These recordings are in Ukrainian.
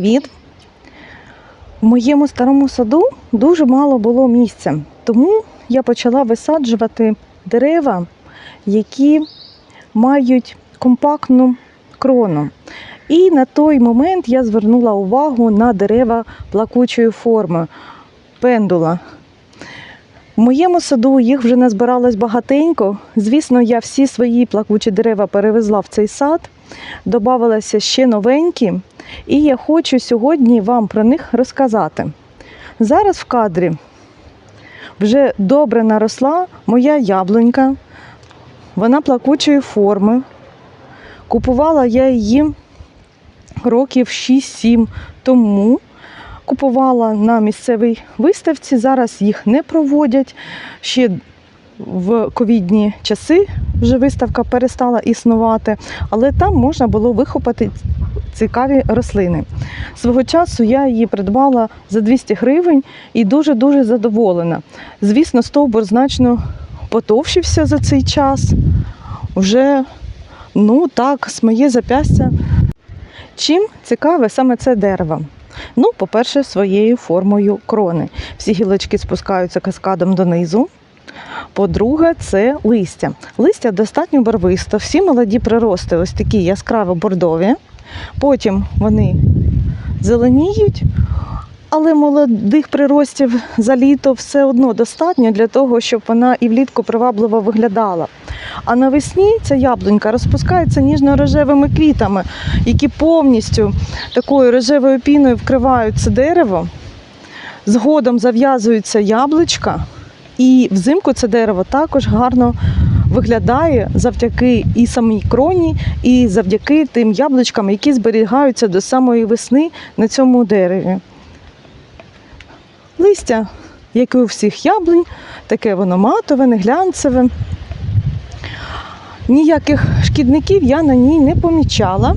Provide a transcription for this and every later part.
Привіт! В моєму старому саду дуже мало було місця, тому я почала висаджувати дерева, які мають компактну крону. І на той момент я звернула увагу на дерева плакучої форми пендула. В моєму саду їх вже назбиралось багатенько. Звісно, я всі свої плакучі дерева перевезла в цей сад. Добавилися ще новенькі, і я хочу сьогодні вам про них розказати. Зараз в кадрі вже добре наросла моя яблунька. Вона плакучої форми. Купувала я її років 6-7 тому. Купувала на місцевій виставці, зараз їх не проводять. Ще в ковідні часи вже виставка перестала існувати, але там можна було вихопати цікаві рослини. Свого часу я її придбала за 200 гривень і дуже-дуже задоволена. Звісно, стовбур значно потовщився за цей час. Вже, ну так, з моє запястя. Чим цікаве саме це дерево? Ну, по-перше, своєю формою крони. Всі гілочки спускаються каскадом донизу. По-друге, це листя. Листя достатньо барвисто, всі молоді прирости, ось такі яскраво бордові. Потім вони зеленіють, але молодих приростів за літо все одно достатньо для того, щоб вона і влітку привабливо виглядала. А навесні ця яблунька розпускається ніжно-рожевими квітами, які повністю такою рожевою піною вкривають це дерево. Згодом зав'язується яблучка, і взимку це дерево також гарно виглядає завдяки і самій кроні, і завдяки тим яблучкам, які зберігаються до самої весни на цьому дереві. Листя, як і у всіх яблунь, таке воно матове, не глянцеве. Ніяких шкідників я на ній не помічала.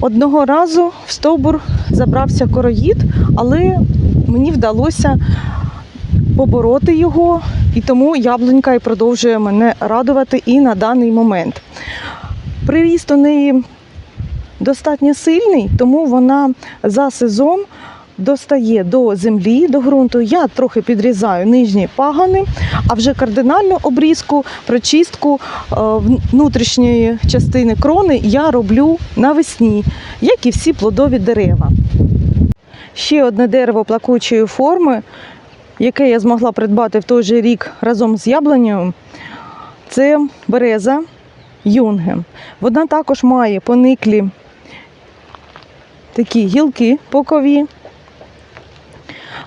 Одного разу в стовбур забрався короїд, але мені вдалося побороти його, і тому яблунька і продовжує мене радувати і на даний момент. Приріст у неї достатньо сильний, тому вона за сезон достає до землі, до ґрунту. Я трохи підрізаю нижні пагани, а вже кардинальну обрізку, прочистку е, внутрішньої частини крони я роблю навесні, як і всі плодові дерева. Ще одне дерево плакучої форми, яке я змогла придбати в той же рік разом з яблунею, це береза юнге. Вона також має пониклі такі гілки покові.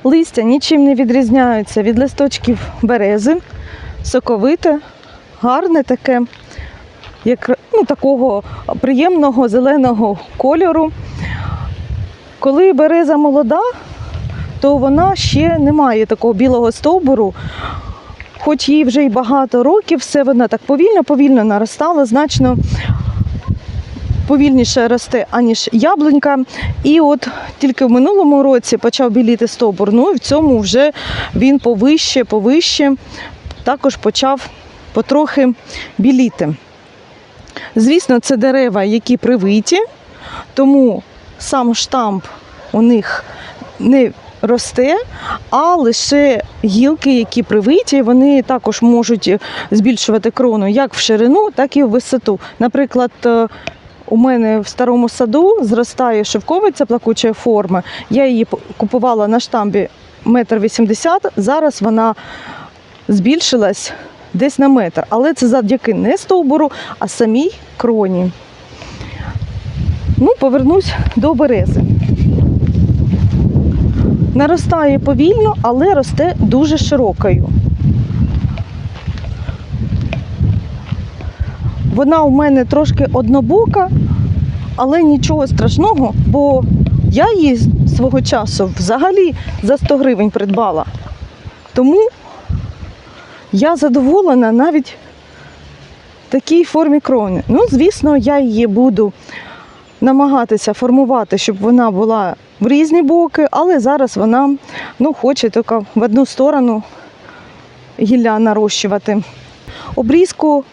Листя нічим не відрізняються від листочків берези, соковите, гарне таке, як ну, такого приємного зеленого кольору. Коли береза молода, то вона ще не має такого білого стовбуру. Хоч їй вже й багато років, все вона так повільно-повільно наростала, значно повільніше росте, аніж яблунька. І от тільки в минулому році почав біліти стовбур, ну і в цьому вже він повище, повище, також почав потрохи біліти. Звісно, це дерева, які привиті, тому сам штамп у них не росте, а лише гілки, які привиті, вони також можуть збільшувати крону як в ширину, так і в висоту. Наприклад, е, у мене в старому саду зростає шовковиця плакучої форми. Я її купувала на штамбі метр вісімдесят. Зараз вона збільшилась десь на метр. Але це завдяки не стовбуру, а самій кроні. Ну, повернусь до берези. Наростає повільно, але росте дуже широкою. Вона у мене трошки однобока, але нічого страшного, бо я її свого часу взагалі за 100 гривень придбала. Тому я задоволена навіть такій формі крони. Ну, звісно, я її буду намагатися формувати, щоб вона була в різні боки, але зараз вона ну, хоче тільки в одну сторону гілля нарощувати. Обрізку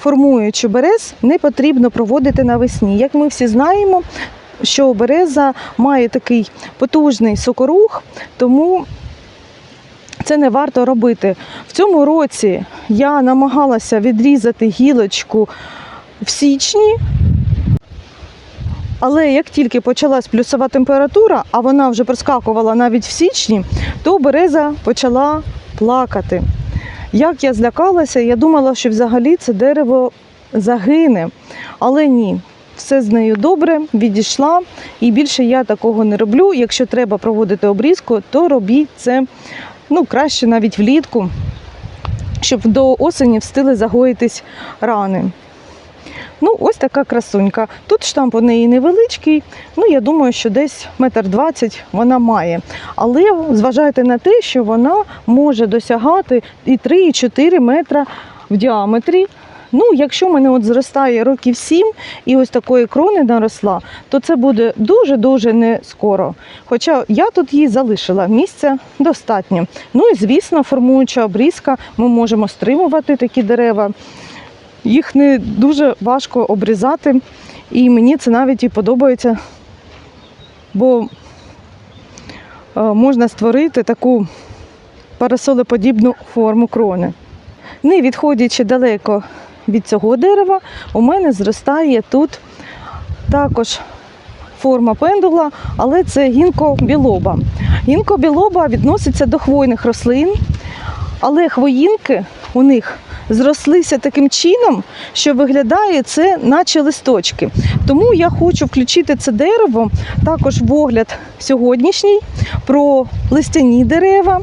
формуючи берез, не потрібно проводити навесні. Як ми всі знаємо, що береза має такий потужний сокорух, тому це не варто робити. В цьому році я намагалася відрізати гілочку в січні. Але як тільки почалась плюсова температура, а вона вже проскакувала навіть в січні, то береза почала плакати. Як я злякалася, я думала, що взагалі це дерево загине. Але ні, все з нею добре, відійшла. І більше я такого не роблю. Якщо треба проводити обрізку, то робіть це ну, краще навіть влітку, щоб до осені встигли загоїтись рани. Ну, ось така красунька. Тут штамп у неї невеличкий, ну я думаю, що десь метр двадцять вона має. Але зважайте на те, що вона може досягати і 3, і 4 метра в діаметрі. Ну, якщо в мене от зростає років 7 і ось такої крони наросла, то це буде дуже-дуже не скоро. Хоча я тут її залишила, місця достатньо. Ну і звісно, формуюча обрізка, ми можемо стримувати такі дерева. Їх не дуже важко обрізати, і мені це навіть і подобається, бо е, можна створити таку парасолеподібну форму крони. Не відходячи далеко від цього дерева, у мене зростає тут також форма пендула, але це гінко-білоба. Гінко-білоба відноситься до хвойних рослин, але хвоїнки у них зрослися таким чином, що виглядає це наче листочки. Тому я хочу включити це дерево також в огляд сьогоднішній про листяні дерева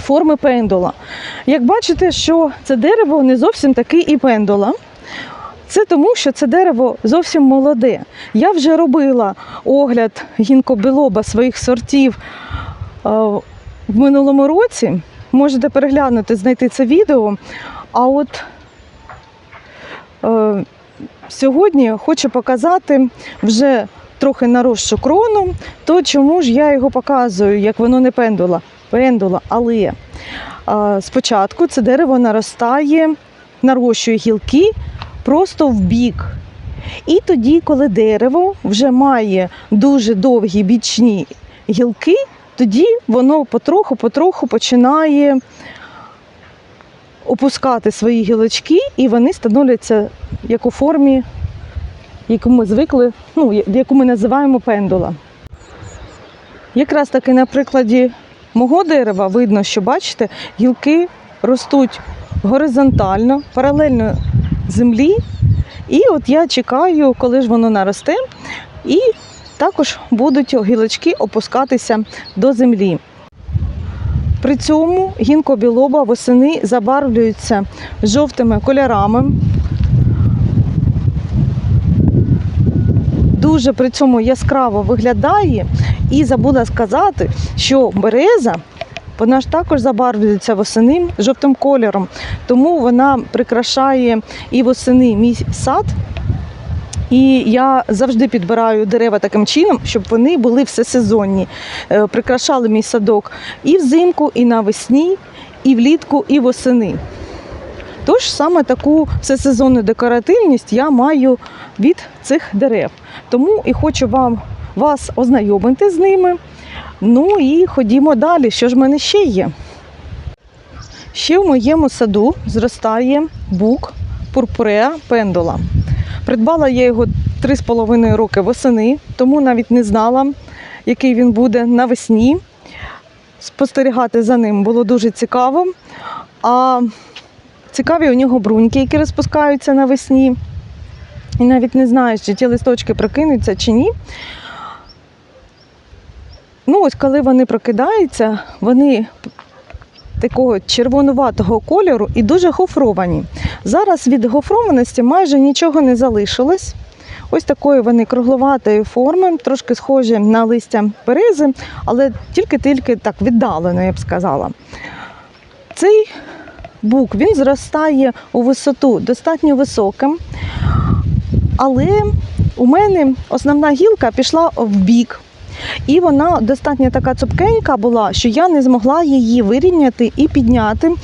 форми пендула. Як бачите, що це дерево не зовсім таке і пендула. Це тому, що це дерево зовсім молоде. Я вже робила огляд гінкобілоба своїх сортів в минулому році. Можете переглянути, знайти це відео. А от е, сьогодні хочу показати вже трохи наросшу крону, то чому ж я його показую, як воно не пендула. Пендула, але е, спочатку це дерево наростає, нарощує гілки просто в бік. І тоді, коли дерево вже має дуже довгі бічні гілки, тоді воно потроху-потроху починає опускати свої гілочки, і вони становляться як у формі, яку ми звикли, ну, яку ми називаємо пендула. Якраз таки на прикладі мого дерева видно, що бачите, гілки ростуть горизонтально, паралельно землі. І от я чекаю, коли ж воно наросте, і також будуть гілочки опускатися до землі. При цьому гінкобілоба восени забарвлюються жовтими кольорами. Дуже при цьому яскраво виглядає. І забула сказати, що береза вона ж також забарвлюється восени жовтим кольором. Тому вона прикрашає і восени мій сад. І я завжди підбираю дерева таким чином, щоб вони були всесезонні, Е, прикрашали мій садок і взимку, і навесні, і влітку, і восени. Тож саме таку всесезонну декоративність я маю від цих дерев. Тому і хочу вам вас ознайомити з ними. Ну і ходімо далі. Що ж в мене ще є? Ще в моєму саду зростає бук пурпуреа пендула. Придбала я його 3,5 роки восени, тому навіть не знала, який він буде навесні. Спостерігати за ним було дуже цікаво. А цікаві у нього бруньки, які розпускаються навесні. І навіть не знаю, чи ті листочки прокинуться чи ні. Ну, ось коли вони прокидаються, вони такого червонуватого кольору і дуже гофровані. Зараз від гофрованості майже нічого не залишилось. Ось такої вони кругловатої форми, трошки схожі на листя берези, але тільки-тільки так віддалено, я б сказала. Цей бук він зростає у висоту достатньо високим, але у мене основна гілка пішла в бік. І вона достатньо така цупкенька була, що я не змогла її вирівняти і підняти.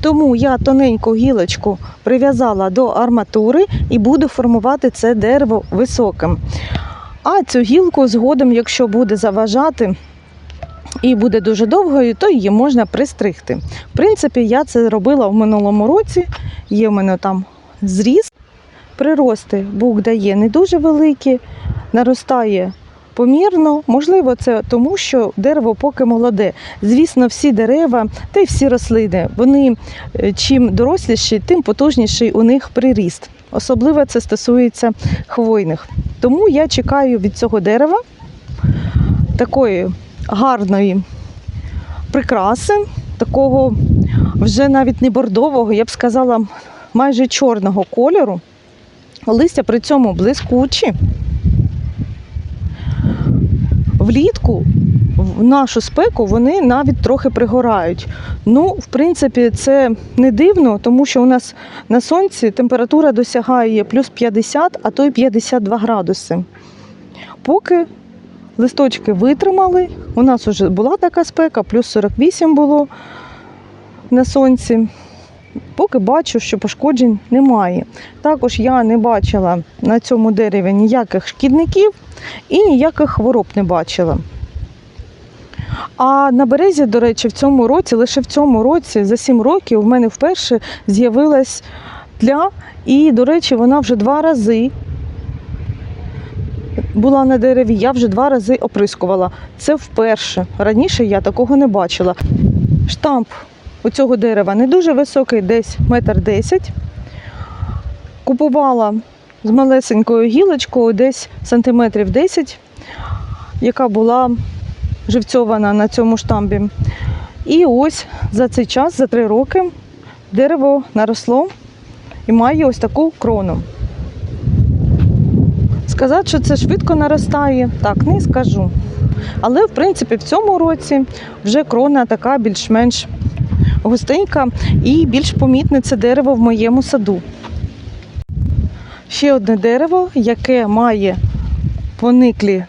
Тому я тоненьку гілочку прив'язала до арматури і буду формувати це дерево високим. А цю гілку згодом, якщо буде заважати і буде дуже довгою, то її можна пристригти. В принципі, я це робила в минулому році. Є в мене там зріз. Прирости бук дає не дуже великі, наростає помірно. Можливо, це тому, що дерево поки молоде. Звісно, всі дерева та й всі рослини, вони е, чим доросліші, тим потужніший у них приріст. Особливо це стосується хвойних. Тому я чекаю від цього дерева такої гарної прикраси, такого вже навіть не бордового, я б сказала, майже чорного кольору. Листя при цьому блискучі. Влітку в нашу спеку вони навіть трохи пригорають. Ну, в принципі, це не дивно, тому що у нас на сонці температура досягає плюс 50, а то й 52 градуси. Поки листочки витримали, у нас вже була така спека, плюс 48 було на сонці. Поки бачу, що пошкоджень немає. Також я не бачила на цьому дереві ніяких шкідників і ніяких хвороб не бачила. А на березі, до речі, в цьому році, лише в цьому році, за 7 років, в мене вперше з'явилась тля, і, до речі, вона вже два рази була на дереві, я вже два рази оприскувала. Це вперше. Раніше я такого не бачила. Штамп у цього дерева не дуже високий, десь метр десять. Купувала з малесенькою гілочкою, десь сантиметрів 10, яка була живцьована на цьому штамбі. І ось за цей час, за три роки, дерево наросло і має ось таку крону. Сказати, що це швидко наростає, так не скажу. Але, в принципі, в цьому році вже крона така більш-менш густенька і більш помітне це дерево в моєму саду. Ще одне дерево, яке має пониклі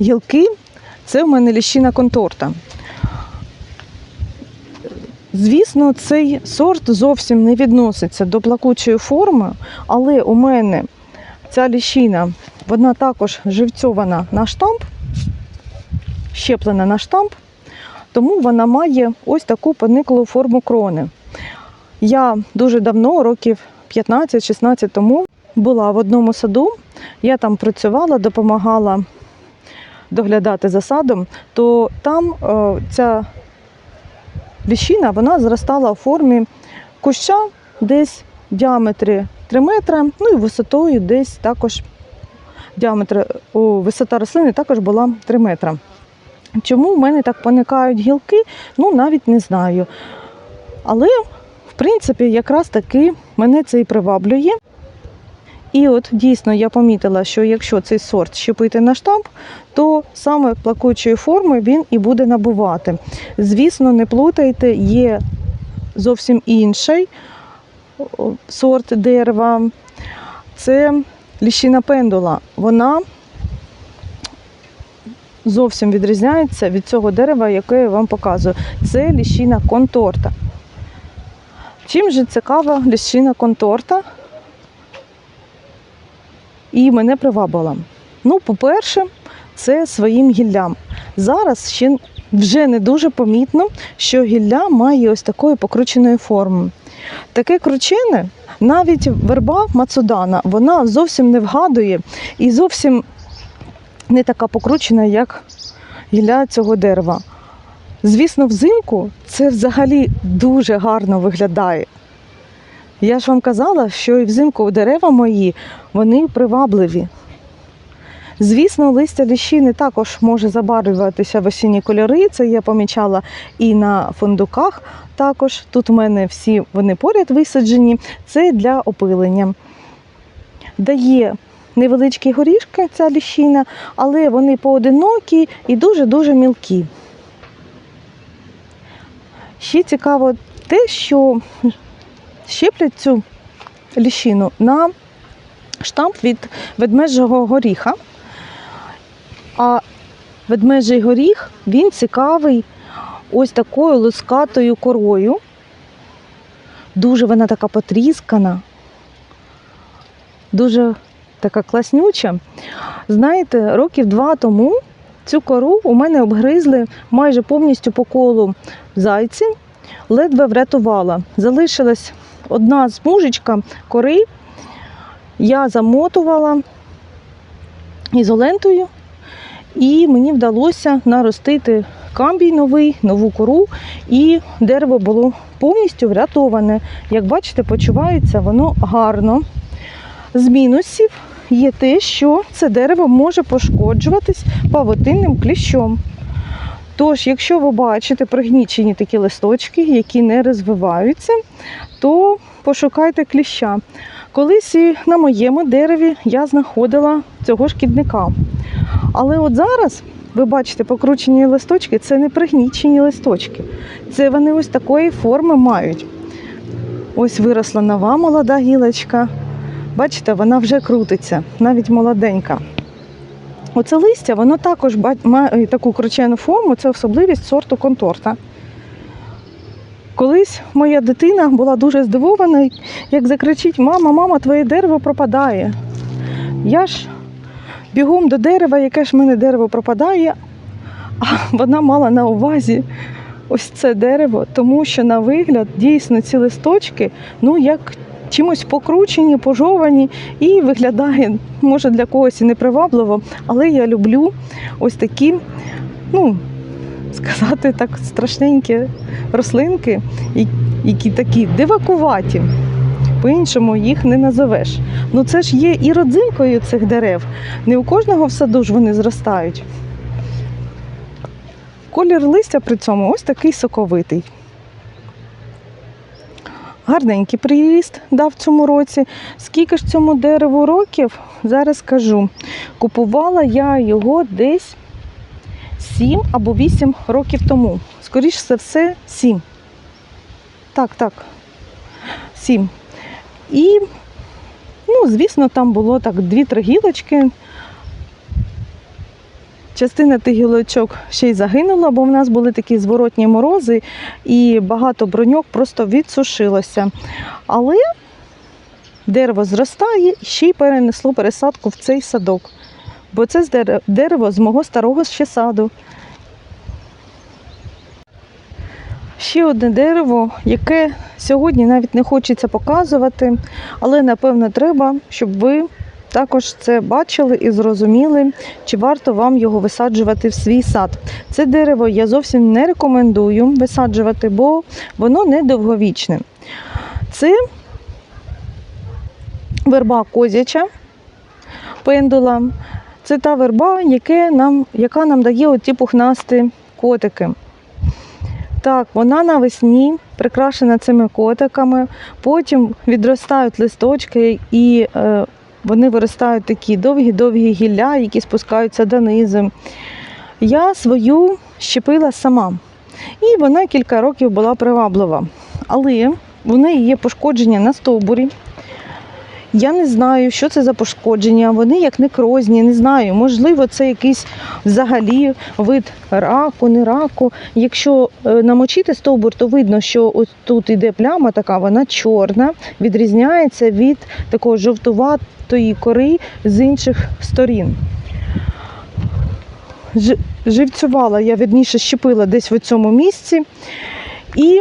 гілки, це в мене ліщина конторта. Звісно, цей сорт зовсім не відноситься до плакучої форми, але у мене ця ліщина, вона також живцьована на штамп, щеплена на штамп, тому вона має ось таку пониклу форму крони. Я дуже давно, років 15-16 тому, була в одному саду, я там працювала, допомагала доглядати за садом, то там е, ця ліщина вона зростала у формі куща десь в діаметрі 3 метри, ну і висотою десь також діаметр, о, висота рослини також була 3 метри. Чому в мене так поникають гілки, ну навіть не знаю. Але, в принципі, якраз таки мене це і приваблює. І от дійсно я помітила, що якщо цей сорт щепити на штамп, то саме плакучої форми він і буде набувати. Звісно, не плутайте, є зовсім інший сорт дерева. Це ліщина пендула. Вона зовсім відрізняється від цього дерева, яке я вам показую. Це ліщина конторта. Чим же цікава ліщина конторта? І мене привабила. Ну, по-перше, це своїм гіллям. Зараз ще вже не дуже помітно, що гілля має ось такої покрученої форми. Таке кручене, навіть верба Мацудана, вона зовсім не вгадує і зовсім не така покручена, як гілля цього дерева. Звісно, взимку це взагалі дуже гарно виглядає. Я ж вам казала, що і взимку дерева мої, вони привабливі. Звісно, листя ліщини також може забарвлюватися в осінні кольори. Це я помічала і на фундуках. Також тут в мене всі вони поряд висаджені. Це для опилення. Дає невеличкі горішки ця ліщина, але вони поодинокі і дуже-дуже мілкі. Ще цікаво те, що щеплять цю ліщину на штамп від ведмежого горіха. А ведмежий горіх він цікавий ось такою лускатою корою. Дуже вона така потріскана, дуже така класнюча. Знаєте, років два тому цю кору у мене обгризли майже повністю по колу зайці, ледве врятувала. Залишилась одна смужечка кори. Я замотувала ізолентою, і мені вдалося наростити камбій новий, нову кору, і дерево було повністю врятоване. Як бачите, почувається воно гарно. З мінусів є те, що це дерево може пошкоджуватись павутинним кліщом. Тож, якщо ви бачите пригнічені такі листочки, які не розвиваються, то пошукайте кліща. Колись і на моєму дереві я знаходила цього шкідника. Але от зараз ви бачите покручені листочки, це не пригнічені листочки. Це вони ось такої форми мають. Ось виросла нова молода гілочка. Бачите, вона вже крутиться, навіть молоденька. Оце листя, воно також має таку кручену форму, це особливість сорту конторта. Колись моя дитина була дуже здивована, як закричить: Мама, мама, твоє дерево пропадає. Я ж бігом до дерева, яке ж в мене дерево пропадає, а вона мала на увазі ось це дерево, тому що на вигляд дійсно ці листочки, ну як чимось покручені, пожовані, і виглядає, може, для когось і непривабливо, але я люблю ось такі, ну, сказати так, страшненькі рослинки, які такі дивакуваті. По-іншому їх не назовеш. Ну це ж є і родзинкою цих дерев. Не у кожного в саду ж вони зростають. Колір листя при цьому ось такий соковитий. Гарненький приріст дав цьому році. Скільки ж цьому дереву років, зараз скажу. Купувала я його десь 7 або 8 років тому. Скоріше за все, 7. Так, так. 7. І, ну, звісно, там було так 2-3 гілочки. Частина тих гілочок ще й загинула, бо в нас були такі зворотні морози, і багато броньок просто відсушилося. Але дерево зростає і ще й перенесло пересадку в цей садок. Бо це дерево з мого старого ще саду. Ще одне дерево, яке сьогодні навіть не хочеться показувати, але напевно треба, щоб ви також це бачили і зрозуміли, чи варто вам його висаджувати в свій сад. Це дерево я зовсім не рекомендую висаджувати, бо воно не довговічне. Це верба козяча пендула. Це та верба, яке нам, яка нам дає оті пухнасті котики. Так, вона навесні прикрашена цими котиками, потім відростають листочки і е, вони виростають такі довгі-довгі гілля, які спускаються донизу. Я свою щепила сама, і вона кілька років була приваблива. Але в неї є пошкодження на стовбурі. Я не знаю, що це за пошкодження. Вони як некрозні, не знаю. Можливо, це якийсь взагалі вид раку, не раку. Якщо е, намочити стовбур, то видно, що ось тут іде пляма така, вона чорна, відрізняється від такої жовтуватої кори з інших сторін. Живцювала я вірніше щепила десь в цьому місці. І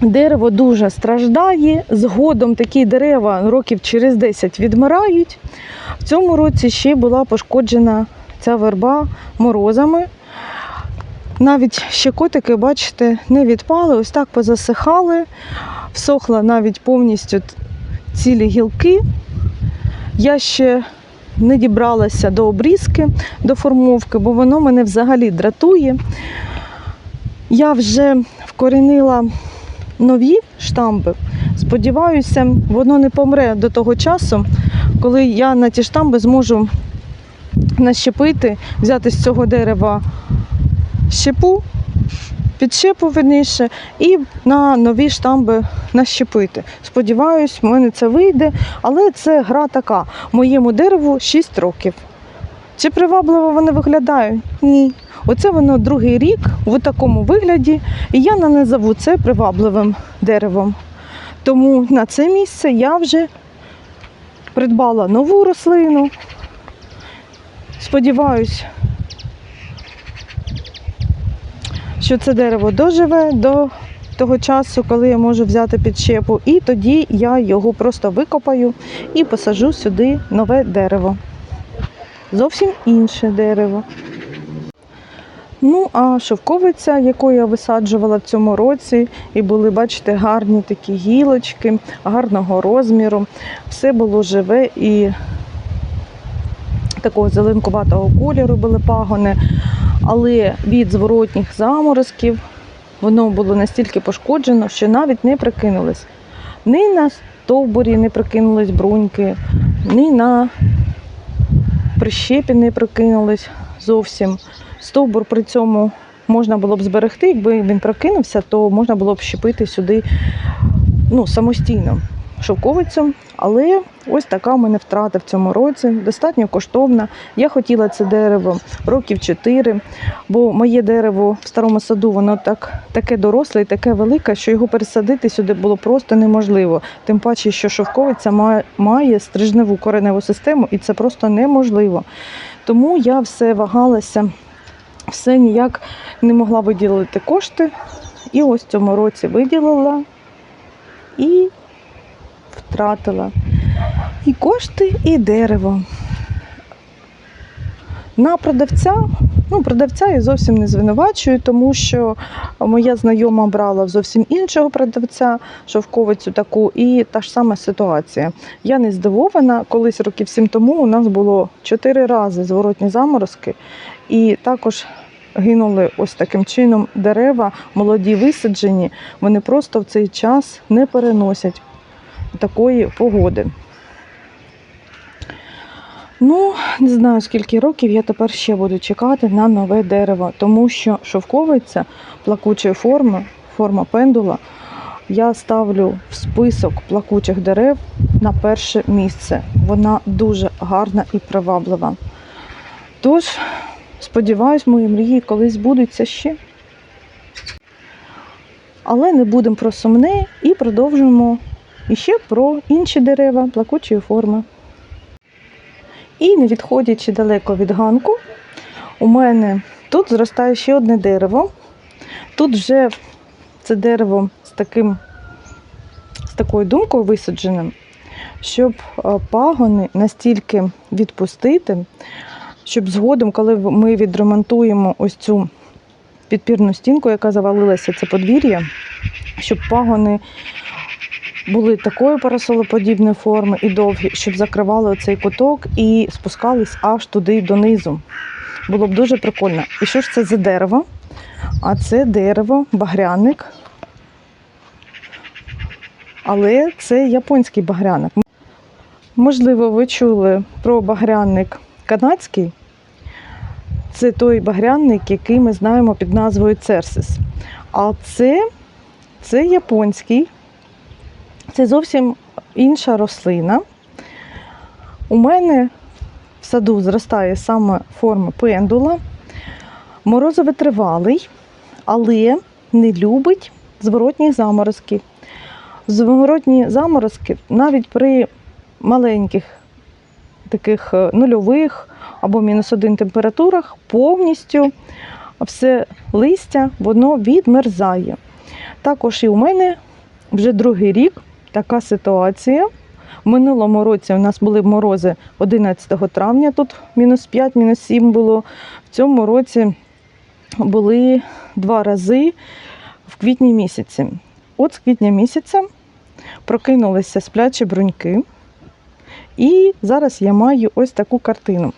дерево дуже страждає. Згодом такі дерева років через 10 відмирають. В цьому році ще була пошкоджена ця верба морозами. Навіть ще котики, бачите, не відпали, ось так позасихали, всохла навіть повністю цілі гілки. Я ще не дібралася до обрізки, до формовки, бо воно мене взагалі дратує. Я вже вкорінила нові штамби. Сподіваюся, воно не помре до того часу, коли я на ті штамби зможу нащепити, взяти з цього дерева щепу, підщепу верніше, і на нові штамби нащепити. Сподіваюсь, в мене це вийде, але це гра така. Моєму дереву 6 років. Чи привабливо вони виглядають? Ні. Оце воно другий рік в такому вигляді, і я не назову це привабливим деревом. Тому на це місце я вже придбала нову рослину. Сподіваюсь, що це дерево доживе до того часу, коли я можу взяти підщепу, і тоді я його просто викопаю і посажу сюди нове дерево. Зовсім інше дерево. Ну, а шовковиця, яку я висаджувала в цьому році, і були, бачите, гарні такі гілочки, гарного розміру. Все було живе і такого зеленкуватого кольору були пагони, але від зворотніх заморозків воно було настільки пошкоджено, що навіть не прикинулось. Ні на стовбурі не прикинулись бруньки, ні на прищепі не прокинулись зовсім. Стовбур при цьому можна було б зберегти, якби він прокинувся, то можна було б щепити сюди ну, самостійно шовковицю. Але ось така в мене втрата в цьому році, достатньо коштовна. Я хотіла це дерево років 4, бо моє дерево в старому саду воно так, таке доросле і таке велике, що його пересадити сюди було просто неможливо. Тим паче, що шовковиця має, має стрижневу кореневу систему, і це просто неможливо. Тому я все вагалася, все ніяк не могла виділити кошти. І ось цьому році виділила і втратила і кошти, і дерево. На продавця, ну, продавця я зовсім не звинувачую, тому що моя знайома брала зовсім іншого продавця шовковицю таку, і та ж сама ситуація. Я не здивована, колись років сім тому у нас було чотири рази зворотні заморозки, і також гинули ось таким чином дерева, молоді висаджені, вони просто в цей час не переносять такої погоди. Ну, не знаю, скільки років я тепер ще буду чекати на нове дерево, тому що шовковиця плакучої форми, форма пендула, я ставлю в список плакучих дерев на перше місце. Вона дуже гарна і приваблива. Тож, сподіваюсь, мої мрії колись будуться ще. Але не будемо про сумне і продовжуємо іще про інші дерева плакучої форми. І не відходячи далеко від ганку, у мене тут зростає ще одне дерево. Тут вже це дерево з таким, з такою думкою висадженим, щоб пагони настільки відпустити, щоб згодом, коли ми відремонтуємо ось цю підпірну стінку, яка завалилася, це подвір'я, щоб пагони були такої парасолоподібної форми і довгі, щоб закривали цей куток і спускались аж туди донизу. Було б дуже прикольно. І що ж це за дерево? А це дерево, багряник. Але це японський багряник. Можливо, ви чули про багряник канадський. Це той багряник, який ми знаємо під назвою Церсис. А це, це японський це зовсім інша рослина. У мене в саду зростає саме форма пендула, морозовитривалий, але не любить зворотніх заморозків. Зворотні заморозки навіть при маленьких таких е, нульових або мінус один температурах повністю все листя воно відмерзає. Також і у мене вже другий рік така ситуація. В минулому році у нас були морози 11 травня, тут мінус 5, мінус 7 було. В цьому році були два рази в квітні місяці. От з квітня місяця прокинулися сплячі бруньки. І зараз я маю ось таку картину.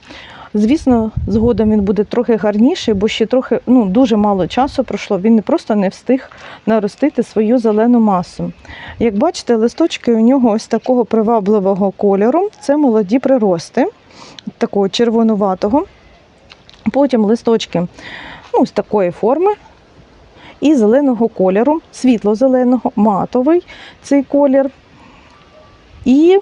Звісно, згодом він буде трохи гарніший, бо ще трохи ну, дуже мало часу пройшло. Він просто не встиг наростити свою зелену масу. Як бачите, листочки у нього ось такого привабливого кольору. Це молоді прирости, такого червонуватого. Потім листочки ну, з такої форми. І зеленого кольору, світло-зеленого, матовий цей колір. І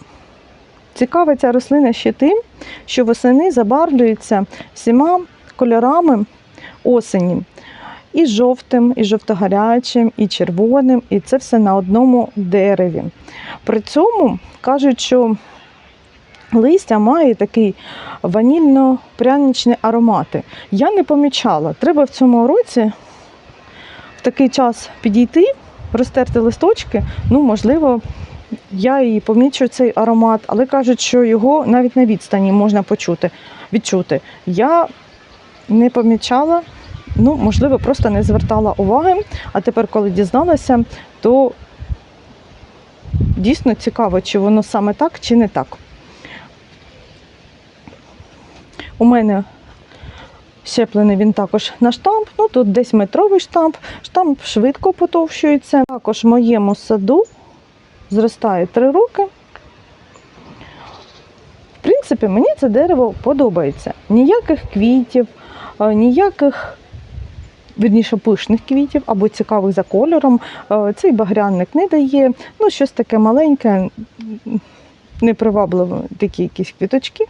Цікава ця рослина ще тим, що восени забарвлюються всіма кольорами осені. І жовтим, і жовтогарячим, і червоним, і це все на одному дереві. При цьому кажуть, що листя має такий ванільно-пряничний аромати. Я не помічала. Треба в цьому році в такий час підійти, розтерти листочки. Ну, можливо, я і помічу цей аромат, але кажуть, що його навіть на відстані можна почути, відчути. Я не помічала, ну, можливо, просто не звертала уваги. А тепер, коли дізналася, то дійсно цікаво, чи воно саме так, чи не так. У мене щеплений він також на штамп, ну тут десь метровий штамп, штамп швидко потовщується. Також в моєму саду зростає три роки. В принципі, мені це дерево подобається. Ніяких квітів, е, ніяких, вірніше, пишних квітів або цікавих за кольором. е, Цей багряник не дає. Ну, щось таке маленьке, непривабливе, такі якісь квіточки.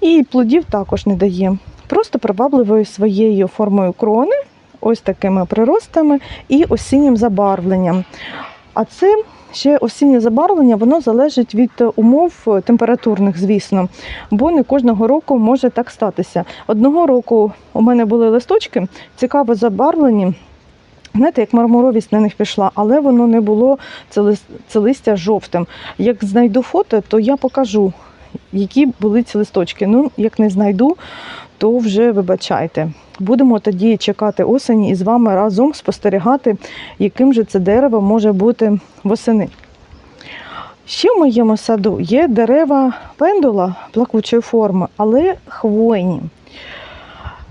І плодів також не дає. Просто привабливою своєю формою крони, ось такими приростами і осіннім забарвленням. А це ще осіннє забарвлення, воно залежить від умов температурних, звісно, бо не кожного року може так статися. Одного року у мене були листочки, цікаво забарвлені. Знаєте, як мармуровість на них пішла, але воно не було це, лис- це листя жовтим. Як знайду фото, то я покажу, які були ці листочки. Ну, як не знайду, то вже вибачайте. Будемо тоді чекати осені і з вами разом спостерігати, яким же це дерево може бути восени. Ще в моєму саду є дерева пендула плакучої форми, але хвойні.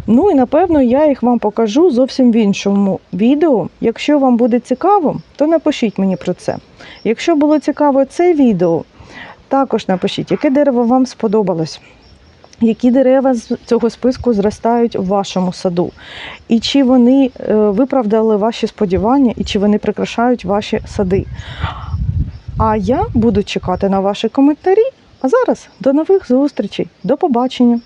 Ну і напевно я їх вам покажу зовсім в іншому відео. Якщо вам буде цікаво, то напишіть мені про це. Якщо було цікаво це відео, також напишіть, яке дерево вам сподобалось. Які дерева з цього списку зростають у вашому саду? І чи вони е, виправдали ваші сподівання, і чи вони прикрашають ваші сади? А я буду чекати на ваші коментарі. А зараз до нових зустрічей. До побачення!